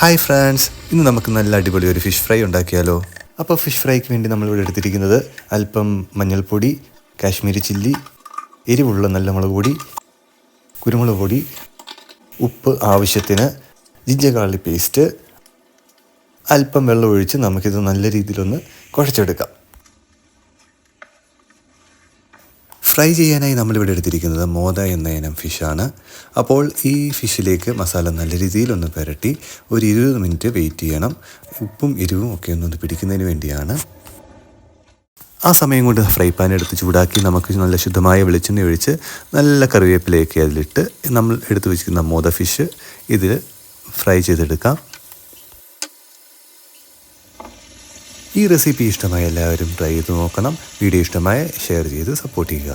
Hi friends ഇന്ന് നമുക്ക് നല്ല അടിപൊളി ഒരു ഫിഷ് ഫ്രൈ ഉണ്ടാക്കിയാലോ? അപ്പോൾ ഫിഷ് ഫ്രൈക്ക് വേണ്ടി നമ്മളിവിടെ എടുത്തിരിക്കുന്നത് അല്പം മഞ്ഞൾപ്പൊടി കാശ്മീരി ചില്ലി എരിവുള്ള നല്ല മുളക് പൊടി കുരുമുളക് പൊടി ഉപ്പ് ആവശ്യത്തിന് ജിഞ്ചർ ഗാർലിക് പേസ്റ്റ് അല്പം വെള്ളം ഒഴിച്ച് നമുക്കിത് നല്ല രീതിയിലൊന്ന് കുഴച്ചെടുക്കാം. ഫ്രൈ ചെയ്യാനായി നമ്മളിവിടെ എടുത്തിരിക്കുന്നത് മോദ എന്ന ഇനം ഫിഷാണ് അപ്പോൾ ഈ ഫിഷിലേക്ക് മസാല നല്ല രീതിയിൽ ഒന്ന് പുരട്ടി ഒരു ഇരുപത് മിനിറ്റ് വെയിറ്റ് ചെയ്യണം. ഉപ്പും എരിവും ഒക്കെ ഒന്ന് പിടിക്കുന്നതിന് വേണ്ടിയാണ്. ആ സമയം കൊണ്ട് ഫ്രൈ പാൻ എടുത്ത് ചൂടാക്കി നമുക്ക് നല്ല ശുദ്ധമായ വെളിച്ചെണ്ണ ഒഴിച്ച് നല്ല കറിവേപ്പിലയൊക്കെ അതിലിട്ട് നമ്മൾ എടുത്ത് വെച്ചിരിക്കുന്ന മോദ ഫിഷ് ഇതിൽ ഫ്രൈ ചെയ്തെടുക്കാം. ഈ റെസിപ്പി ഇഷ്ടമായ എല്ലാവരും ട്രൈ ചെയ്ത് നോക്കണം. വീഡിയോ ഇഷ്ടമായ ഷെയർ ചെയ്ത് സപ്പോർട്ട് ചെയ്യുക.